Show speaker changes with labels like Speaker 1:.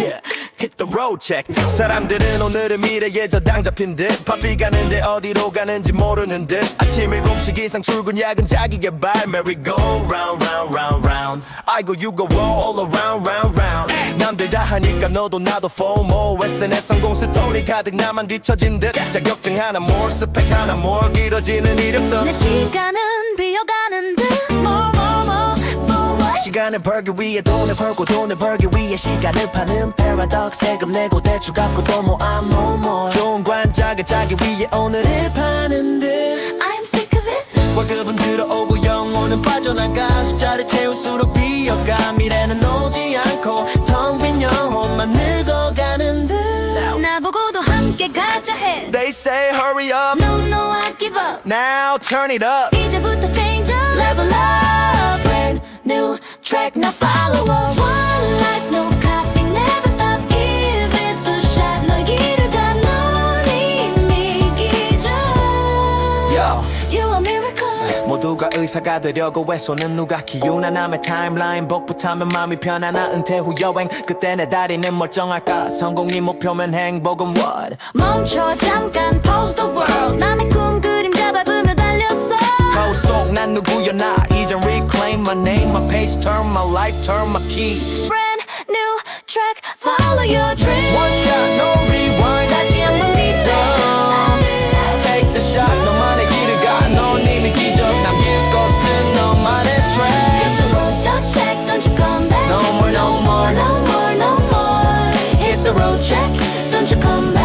Speaker 1: Yeah, hit the road check. 사람들은 오늘은 미래에 저당 잡힌 듯 바삐 가는데 어디로 가는지 모르는 듯 아침 7시 기상 출근 야근 자기 개발 Merry go round round round round 아이고 you go roll all around round round 남들 다 하니까 너도 나도 FOMO SNS 성공 스토리 가득 나만 뒤처진 듯. 자격증 하나 more 스펙 하나 more. 길어지는 이력서.
Speaker 2: 내 시간은 비어가는 듯. More more more what
Speaker 1: 시간을 벌기 위해 돈을 벌고 돈을 벌기 위해 시간을 파는 패러독 세금 내고 대출 갚고 또 모아 뭐뭐 좋은 관짝을 짜기 위해 오늘을 파는 듯.
Speaker 2: I'm sick of it.
Speaker 1: 월급은 들어오고 영혼은 빠져나가. 숫자를 채울수록 비어가. 미래는 오지 않고 텅 빈 영혼만 늙어가는 듯
Speaker 2: 나보고도 함께 가자 해
Speaker 1: They say hurry up
Speaker 2: No no I give up
Speaker 1: now turn it up
Speaker 2: 이제부터 change up level up brand new track now follow up
Speaker 1: 모두가 의사가 되려고 애쏘는 누가 기우나 남의 타임라인 복붙하면 마음이 편하나 은퇴 후 여행 그때 내 다리는 멀쩡할까 성공이 목표면 행복은 what
Speaker 2: 멈춰 잠깐 pause the world 남의 꿈 그림자 밟으며 달렸어
Speaker 1: 거울 속난 누구였나 이젠 reclaim my name my page turn my life turn my key
Speaker 2: brand new track follow your dream
Speaker 1: road check. Don't you come back?